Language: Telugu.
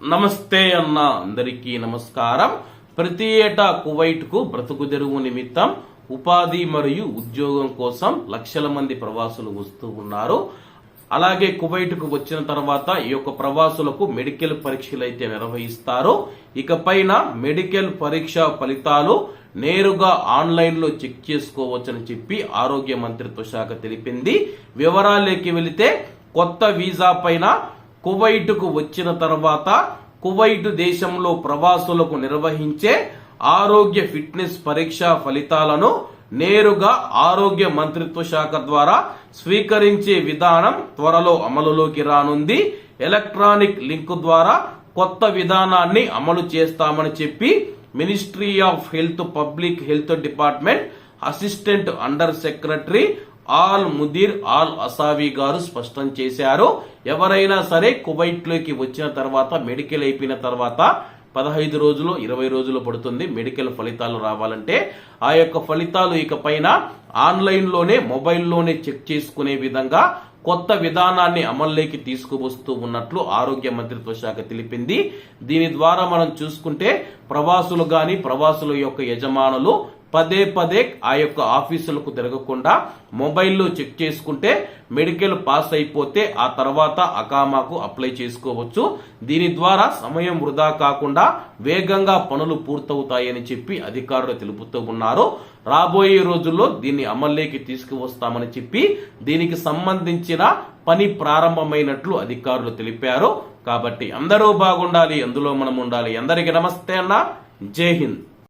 నమస్తే అన్న అందరికీ నమస్కారం. ప్రతి ఏటా కువైట్కు బ్రతుకు తెరువు నిమిత్తం ఉపాధి మరియు ఉద్యోగం కోసం లక్షల మంది ప్రవాసులు వస్తూ ఉన్నారు. అలాగే కువైట్కు వచ్చిన తర్వాత ఈ యొక్క ప్రవాసులకు మెడికల్ పరీక్షలు అయితే నిర్వహిస్తారు. ఇకపైన మెడికల్ పరీక్ష ఫలితాలు నేరుగా ఆన్లైన్లో చెక్ చేసుకోవచ్చని చెప్పి ఆరోగ్య మంత్రిత్వ శాఖ తెలిపింది. వివరాలేకి వెళితే కొత్త వీసా పైన కువైట్కు వచ్చిన తర్వాత కువైట్ దేశంలో ప్రవాసులకు నిర్వహించే ఆరోగ్య ఫిట్నెస్ పరీక్ష ఫలితాలను నేరుగా ఆరోగ్య మంత్రిత్వ శాఖ ద్వారా స్వీకరించే విధానం త్వరలో అమలులోకి రానుంది. ఎలక్ట్రానిక్ లింక్ ద్వారా కొత్త విధానాన్ని అమలు చేస్తామని చెప్పి ministry of health public health department assistant under secretary Al Mudir Al Asawi garu స్పష్టం చేశారు. ఎవరైనా సరే కువైట్లోకి వచ్చిన తర్వాత మెడికల్ అయిపోయిన తర్వాత పదహైదు రోజులు ఇరవై రోజులు పడుతుంది. మెడికల్ ఫలితాలు రావాలంటే ఆ యొక్క ఫలితాలు ఇకపైన పైన ఆన్లైన్లోనే మొబైల్లోనే చెక్ చేసుకునే విధంగా కొత్త విధానాన్ని అమల్లోకి తీసుకువస్తూ ఉన్నట్లు ఆరోగ్య మంత్రిత్వ శాఖ తెలిపింది. దీని ద్వారా మనం చూసుకుంటే ప్రవాసులు గాని ప్రవాసుల యొక్క యజమానులు పదే పదే ఆ యొక్క ఆఫీసులకు తిరగకుండా మొబైల్లో చెక్ చేసుకుంటే మెడికల్ పాస్ అయిపోతే ఆ తర్వాత అకామాకు అప్లై చేసుకోవచ్చు. దీని ద్వారా సమయం వృధా కాకుండా వేగంగా పనులు పూర్తవుతాయని చెప్పి అధికారులు తెలుపుతూ ఉన్నారు. రాబోయే రోజుల్లో దీన్ని అమల్లోకి తీసుకువస్తామని చెప్పి దీనికి సంబంధించిన పని ప్రారంభమైనట్లు అధికారులు తెలిపారు. కాబట్టి అందరూ బాగుండాలి అందులో మనం ఉండాలి. అందరికీ నమస్తే అన్న. జై హింద్.